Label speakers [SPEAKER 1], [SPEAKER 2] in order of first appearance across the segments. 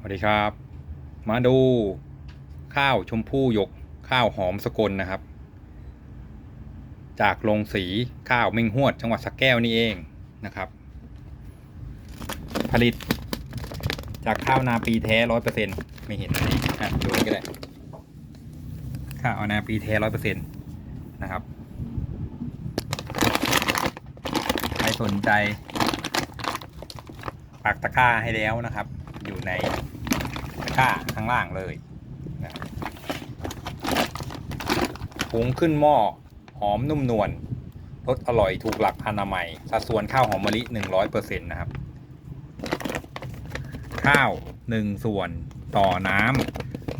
[SPEAKER 1] สวัสดีครับ มาดูข้าวชมพู่หยกข้าวหอมสกลนะครับ จากโรงสีข้าวเม่งหวด จังหวัดสระแก้วนี่เองนะครับ ผลิต จากข้าวนาปีแท้ร้อยเปอร์เซ็นไม่เห็นอันนะดูนี่ก็ได้ข้าวนาปีแท้ร้อยเปอร์เซ็นนะครับใครสนใจปักตะกร้าให้แล้วนะครับ อยู่ใน ก้าข้างล่างเลยนะหุงขึ้นหม้อหอมนุ่มนวลรสอร่อยถูกหลักอนามัย สัดส่วนข้าวหอมมะลิ100%นะครับ ข้าว1ส่วนต่อน้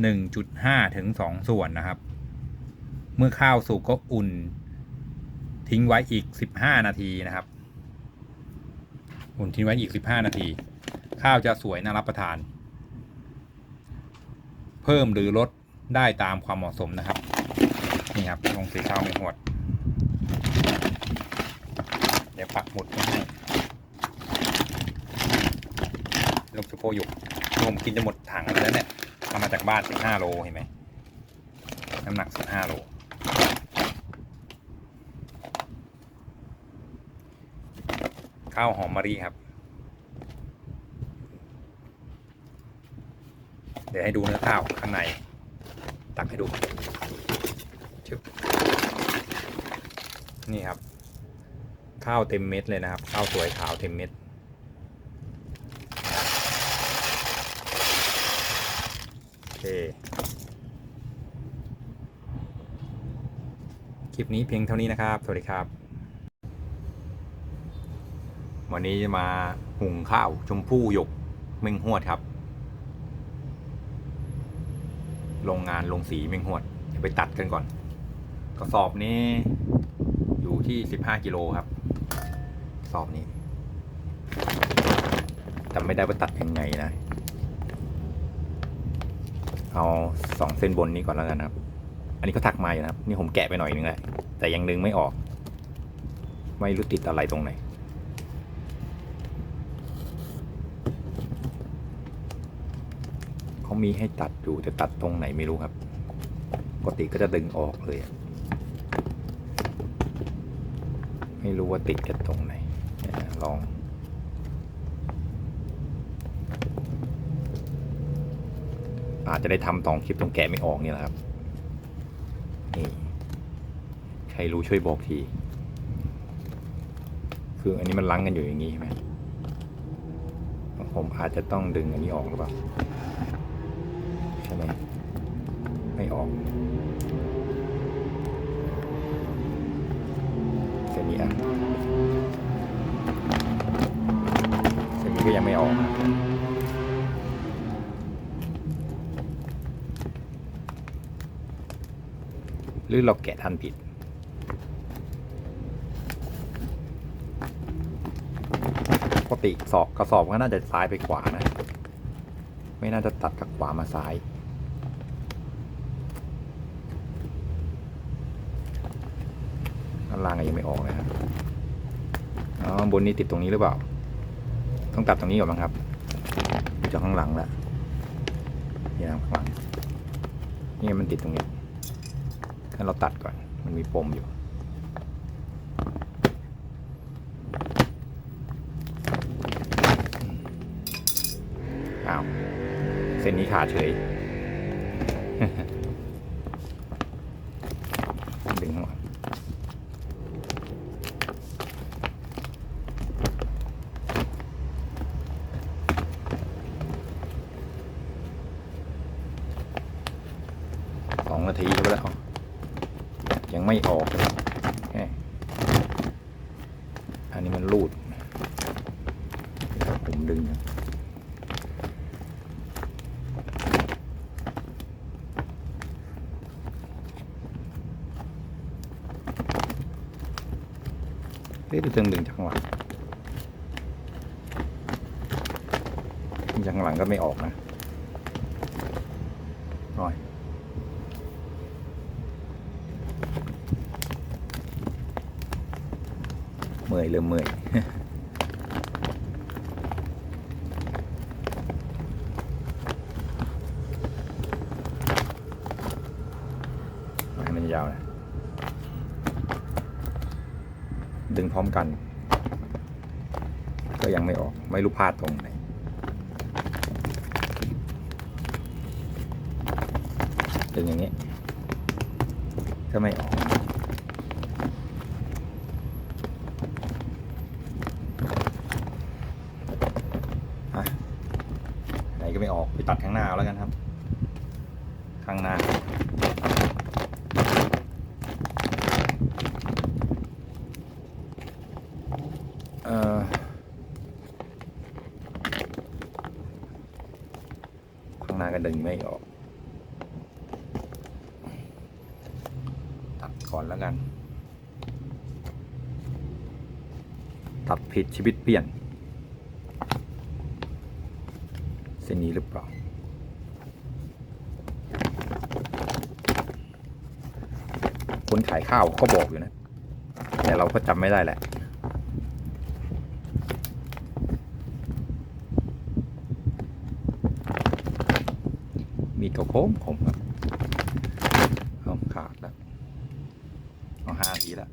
[SPEAKER 1] ำ1.5ถึง2ส่วนนะครับ เมื่อข้าวสุกก็อุ่น ทิ้งไว้อีก15นาทีนะครับ อุ่นทิ้งไว้อีก15นาที ข้าวจะสวยน่ารับประทาน พิ่มหรือลดได้ตามความเหมาะสมนะครับ นี่ครับลงสีข้าวไม่หวดเดี๋ยวปักหมุดให้ลงสโพยุกรวมกินจะหมดถังแล้วเนี่ยเอามาจากบ้าน 15 โลเห็นไหม น้ำหนัก 15 โล ข้าวหอมมะลิครับ เดี๋ยวให้ดูเนื้อข้าวข้างใน ตักให้ดูชึบนี่ครับ ข้าวเต็มเม็ดเลยนะครับ ข้าวสวยขาวเต็มเม็ดโอเคคลิปนี้เพียงเท่านี้นะครับ สวัสดีครับ วันนี้จะมาหุงข้าวชมพู่หยกเม่งหวดครับ โรงงานโรงสีเมงหวดเดี๋ยวไปตัดกันก่อน กระสอบนี้อยู่ที่สิบห้ากิโลครับกระสอบนี้จำไม่ได้ว่าตัดยังไงนะ เอาสองเส้นบนนี้ก่อนแล้วกันนะครับ อันนี้ก็ถักมาอยู่นะครับ นี่ผมแกะไปหน่อยนึงแหละแต่ยังดึงไม่ออก ไม่รู้ติดอะไรตรงไหน เขา มีให้ตัดอยู่แต่ตัดตรงไหนไม่รู้ครับ ปกติก็จะดึงออกเลย ไม่รู้ว่าติดกันตรงไหน ลอง อาจจะได้ทำตองคลิปตรงแกะไม่ออกนี่แหละครับ นี่ ใครรู้ช่วยบอกที คืออันนี้มันลังกันอยู่อย่างนี้ใช่ไหมผมอาจจะต้องดึงอันนี้ออกหรือเปล่า ไมไม่ออก เส้นนี้อะเส้นนี้ก็ยังไม่ออกหรือเราแกะทันผิด ปกติสอบกระสอบก็น่าจะซ้ายไปขวานะ ไม่น่าจะตัดจากขวามาซ้าย ข้าง ล่างก็ยังไม่ออกนะครับอ๋อบนนี้ติดตรงนี้หรือเปล่า ต้องตัดตรงนี้ก่อนมั้งครับอยู่จากข้างหลังแล้วนี่นะข้างหลังนี่มันติดตรงนี้ให้เราตัดก่อน มันมีปมอยู่อ้าวเส้นนี้ขาดเฉย ดึงข้างหลังสองนาทีไปแล้ว ยังไม่ออกแหม่อันนี้มันรูดผมดึงนะเอ๊ะดูเชิงดึงจากข้างหลังดึงจากข้างหลังก็ไม่ออกนะ มื่อยเริ่มเมื่อยให้มันยาวนะดึงพร้อมกัน ก็ยังไม่ออกไม่รู้พลาดตรงไหนดึงอย่างนี้ ถ้าไม่ออก ก็ดึงไม่ออก ตัดก่อนแล้วกัน ตัดผิดชีวิตเปลี่ยน เส้นนี้หรือเปล่า คนขายข้าวก็บอกอยู่นะ แต่เราก็จำไม่ได้แหละ มีตัวโค้งผมครับเอาขาดแล้วเอาห้าทีแล้ว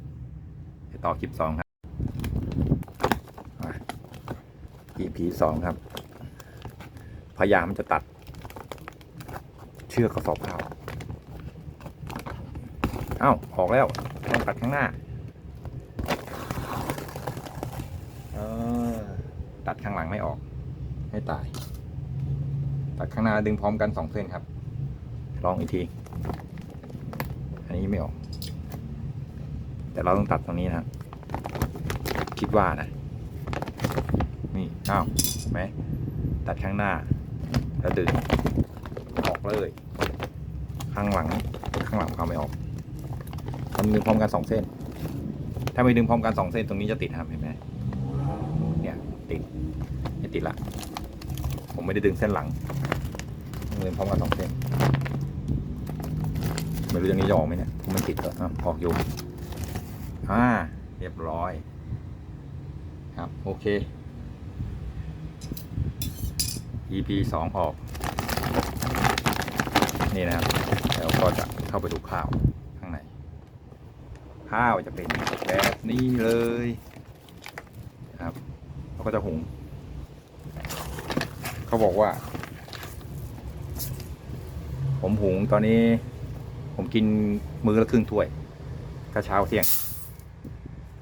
[SPEAKER 1] ไปต่อคลิปสองครับอะ EP สองครับ พยายามจะตัด เชือกกระสอบข้าวเอ้าออกแล้วต้องตัดข้างหน้าตัดข้างหลังไม่ออก ให้ตาย ตัดข้างหน้าดึงพร้อมกันสองเส้นครับ ลองอีกที อันนี้ไม่ออก แต่เราต้องตัดตรงนี้นะคิดว่านะ นี่อ้าวเห็นไหมตัดข้างหน้า แล้วดึงออกเลย ข้างหลัง ข้างหลังเอาไม่ออกมันดึงพร้อมกันสองเส้น ถ้าไม่ดึงพร้อมกันสองเส้นตรงนี้จะติดครับเห็นไหมเนี่ยติดไม่ติดละ ผมไม่ได้ดึงเส้นหลัง ดึงพร้อมกันสองเส้นไม่รู้อย่างนี้จะออกไหมเนี่ยมันติดแล้วอะออกอยู่อ่าเรียบร้อย ครับ โอเค EP สองออก นี่นะครับ แล้วก็จะเข้าไปดูข้าวข้างใน ข้าวจะเป็นแบบนี้เลยครับ แล้วก็จะหุง เขาบอกว่า ผมหุงตอนนี้ ผมกินมื้อละครึ่งถ้วยก็เช้าเที่ยง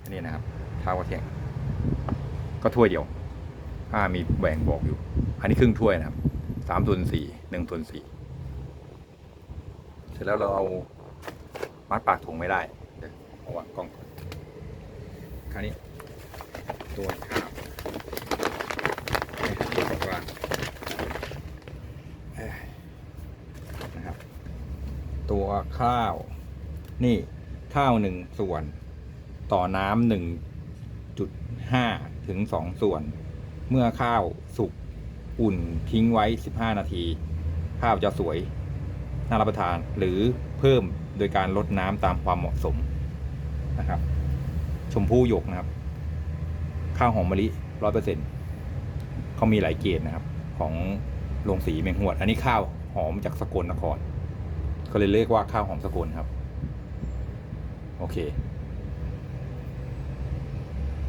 [SPEAKER 1] อันนี้นะครับ เช้ากับเที่ยง ก็ถ้วยเดียวถ้ามีแบ่งบอกอยู่ อันนี้ครึ่งถ้วยนะครับสามส่วนสี่หนึ่งส่วนสี่เสร็จแล้วเราเอามัดปากถุงไม่ได้เดี๋ยวเอาวางกล้องก่อนคราวนี้ตัวข้าวเนี่ยตัวกลางเอ้ยนะครับ ตัวข้าว นี่ข้าวหนึ่งส่วน ต่อน้ำหนึ่งจุดห้าถึงสองส่วน เมื่อข้าวสุกอุ่นทิ้งไว้15นาที ข้าวจะสวยน่ารับประทานหรือเพิ่มโดยการลดน้ำตามความเหมาะสมนะครับ ชมพู่หยกนะครับ ข้าวหอมมะลิร้อยเปอร์เซ็นเขามีหลายเกรดนะครับ ของโรงสีเมงหวด อันนี้ข้าวหอมจากสกลนคร เขาเลยเรียกว่าข้าวหอมสกุลครับ โอเค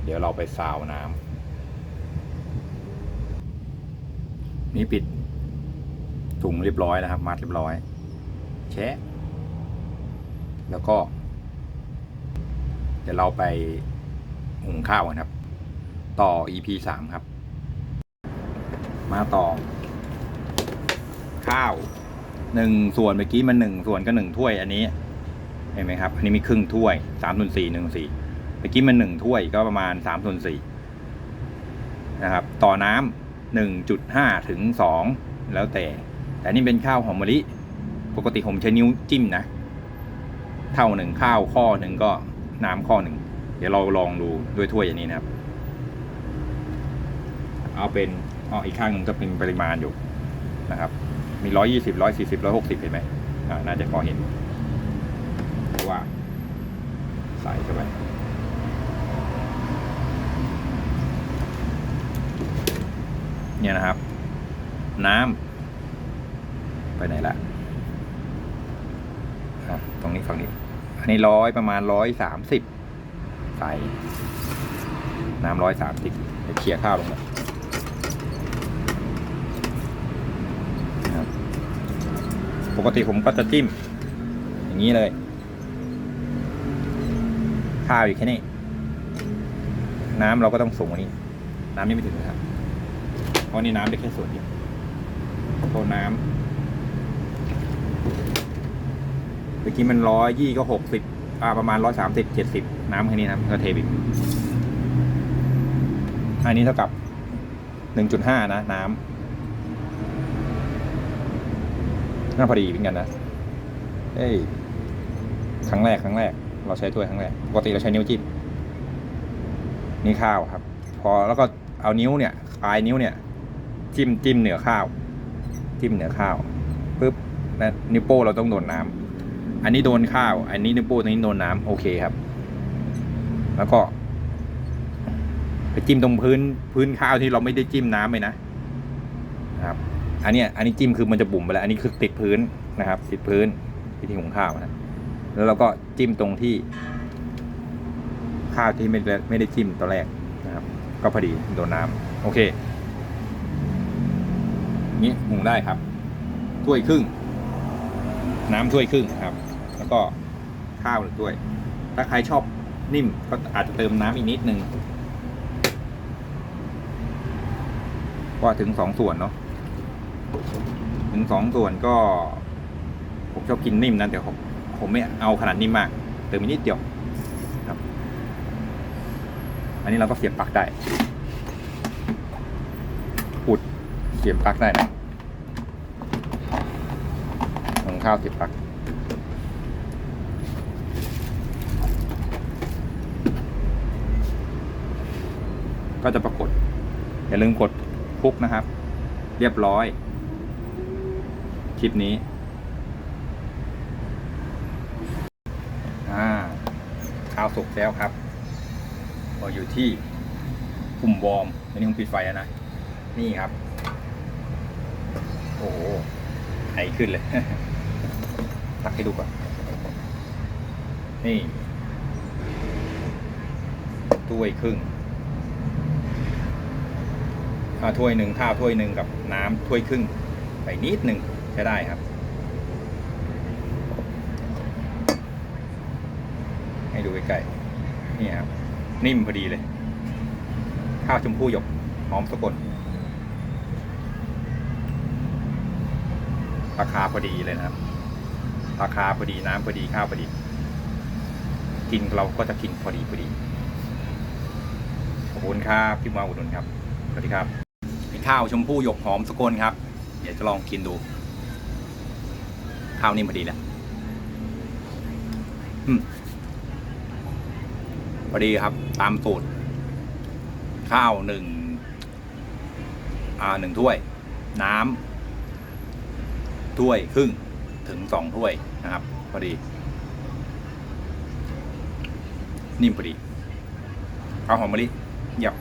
[SPEAKER 1] เดี๋ยวเราไปซาวน้ำนี่ปิดถุงเรียบร้อยนะครับ มัดเรียบร้อย แชะ แล้วก็ เดี๋ยวเราไปหุงข้าวกันครับ ต่อ EP สามครับ มาต่อ ข้าว หนึ่งส่วนเมื่อกี้มันหนึ่งส่วนก็หนึ่งถ้วยอันนี้เห็นไหมครับ อันนี้มีครึ่งถ้วยสามส่วนสี่หนึ่งสี่เมื่อกี้มันหนึ่งถ้วยก็ประมาณสามส่วนสี่นะครับ ต่อน้ำหนึ่งจุดห้าถึงสองแล้วแต่ แต่นี่เป็นข้าวหอมมะลิปกติผมใช้นิ้วจิ้มนะ เท่าหนึ่งข้าวข้อหนึ่งก็น้ำข้อหนึ่งเดี๋ยวเราลองดูด้วยถ้วยอย่างนี้นะครับ เอาเป็นอ๋ออีกข้างหนึ่งจะเป็นปริมาณอยู่นะครับ มีร้อยยี่สิบร้อยสี่สิบร้อยหกสิบเห็นไหมอ่าน่าจะพอเห็นว่าใส่เข้าไปเนี่ยนะครับ น้ำไปไหนละตรงนี้ฝั่งนี้ อันนี้ร้อยประมาณร้อยสามสิบใส่น้ำร้อยสามสิบเดี๋ยวเขี่ยข้าวลงไปนะครับ ปกติผมก็จะจิ้ม อย่างนี้เลยข้าวอยู่แค่นี้ น้ำเราก็ต้องสูงกว่านี้ น้ำนี่ไม่ถึงนะครับ เพราะนี่น้ำได้แค่ส่วนเดียวโทน้ำเมื่อกี้มันร้อยยี่ก็หกสิบประมาณร้อยสามสิบเจ็ดสิบน้ำแค่นี้นะก็เทบิกอันนี้เท่ากับหนึ่งจุดห้านะ น้ำ น่าพอดีเหมือนกันนะเอ้ยครั้งแรกครั้งแรก เราใช้ถ้วยครั้งแรกปกติเราใช้นิ้วจิ้มนี่ข้าวครับ พอแล้วก็เอานิ้วเนี่ยปลายนิ้วเนี่ย จิ้มจิ้มเหนือข้าว จิ้มเหนือข้าวปุ๊บแล้วนิ้วโป้เราต้องโดนน้ำอันนี้โดนข้าว อันนี้นิ้วโป้งตรงนี้โดนน้ำโอเคครับ แล้วก็ ไปจิ้มตรงพื้นพื้นข้าวที่เราไม่ได้จิ้มน้ำไปนะนะ อันนี้อันนี้จิ้มคือมันจะบุ๋มไปแล้ว อันนี้คือติดพื้นนะครับ ติดพื้นวิธีหุงข้าวนะแล้วเราก็จิ้มตรงที่ข้าวที่ไม่ได้ไม่ได้จิ้มตอนแรกนะครับ ก็พอดีโดนน้ำโอเคนี้หุงได้ครับถ้วยครึ่ง น้ำถ้วยครึ่งครับ แล้วก็ข้าวหนึ่งถ้วย ถ้าใครชอบนิ่มก็อาจจะเติมน้ำอีกนิดนึงก็ถึงสองส่วนเนาะ ถึงสองส่วนก็ ผมชอบกินนิ่มนะแต่ผมผมไม่เอาขนาดนิ่มมาก เติมนิดเดียวอันนี้เราก็เสียบปลั๊กได้อุดเสียบปลั๊กได้นะของข้าวเสียบปลั๊กก็จะปรากฏอย่าลืมกดพุกนะครับ เรียบร้อย ลิปนี้ อ่า ข้าวสุกแล้วครับเราอยู่ที่กลุ่มวอร์มอันนี้ผมปิดไฟแล้วนะ นี่ครับ โอ้โหไอขึ้นเลย ตักให้ดูก่อน นี่ถ้วยครึ่งถ้วยหนึ่งข้าวถ้วยหนึ่งกับน้ำถ้วยครึ่งไปนิดหนึ่ง ใช้ได้ครับ ให้ดูใกล้ๆนี่ครับ นิ่มพอดีเลย ข้าวชมพู่หยกหอมสกลราคาพอดีเลยนะครับ ราคาพอดีน้ำพอดีข้าวพอดี กินเราก็จะกินพอดีพอดี ขอบคุณครับพี่มาอุดหนุนครับ สวัสดีครับเป็นข้าวชมพู่หยกหอมสกลครับ เดี๋ยวจะลองกินดู ข้าวนิ่มพอดีแหละพอดีครับ ตามสูตร ข้าวหนึ่งอ่าหนึ่งถ้วย น้ำถ้วยครึ่งถึงสองถ้วยนะครับ พอดี นิ่มพอดีข้าวหอมมะลิเยี่ยม